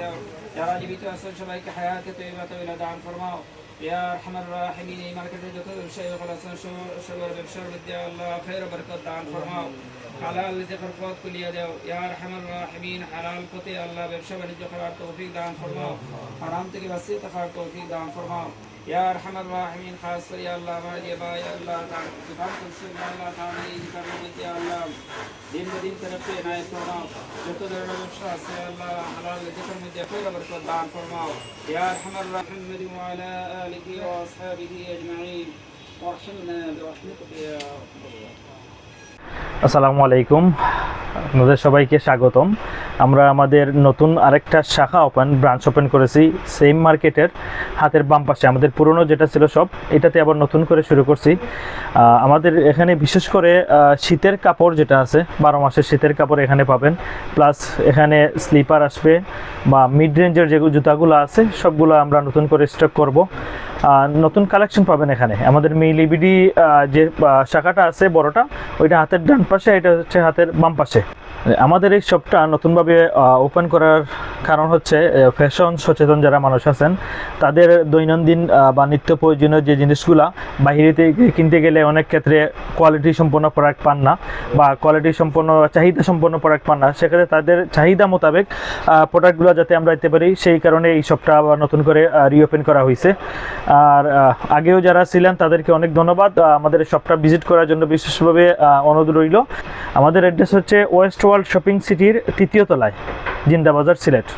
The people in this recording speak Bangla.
দাও যারা জীবিত আছেন সবাইকে হায়াতে তৈবা বাণিজ্য করার তৌফিক দান ফরমাও। হারাম থেকে তৌফিক দান ফরমাও। ইয়া আরহামার রাহিমিন, খাস করে আল্লাহ আল্লাহ দিন দিন তরফে এনায়েত ফরমাও যত ধরনের ব্যবসা আছে আল্লাহ হালাল রিজিকের মধ্যে খৈর বরকত দান ফরমাও ইয়া আরহামার রাহিমিন ওয়া আলা আলিহি ওয়া আসহাবিহি আজমাইন ওয়ারহামনা বিরহমাতিকা ইয়া আসসালামু আলাইকুম আপনাদের সবাইকে স্বাগতম। আমরা আমাদের নতুন আরেকটা শাখা ওপেন ব্রাঞ্চ ওপেন করেছি সেম মার্কেটের হাতের বাম পাশে। আমাদের পুরনো যেটা ছিল সব, এটাতে আবার নতুন করে শুরু করছি। আমাদের এখানে বিশেষ করে শীতের কাপড় যেটা আছে, বারো মাসের শীতের কাপড় এখানে পাবেন। প্লাস এখানে স্লিপার আসবে বা মিড রেঞ্জের যে জুতাগুলো আছে, সবগুলো আমরা নতুন করে স্টক করব। নতুন কালেকশন পাবেন এখানে। আমাদের মিলিবিডি যে শাখাটা আছে বড়টা, ওইটা হাতের ডান পাশে, এটা হচ্ছে হাতের বাম পাশে। আমাদের এই শপটা নতুনভাবে ওপেন করার কারণ হচ্ছে ফ্যাশন সচেতন যারা মানুষ আছেন, তাদের দৈনন্দিন বা নিত্য প্রয়োজনীয় যে জিনিসগুলা থেকে কিনতে গেলে অনেক ক্ষেত্রে কোয়ালিটি সম্পন্ন প্রোডাক্ট পান না, বা কোয়ালিটি সম্পন্ন, চাহিদা সম্পন্ন প্রোডাক্ট পান না। সেক্ষেত্রে তাদের চাহিদা মোতাবেক প্রোডাক্টগুলো যাতে আমরা দিতে পারি, সেই কারণে এই শপটা আবার নতুন করে রিওপেন করা হয়েছে আর আগেও যারা ছিলেন, তাদেরকে অনেক ধন্যবাদ। আমাদের শপটা ভিজিট করার জন্য বিশেষভাবে অনুরোধ রইল। আমাদের অ্যাড্রেস হচ্ছে ওয়েস্ট ওয়ার্ল্ড শপিং সিটির তৃতীয় তলায় জিন্দাবাজার সিলেট।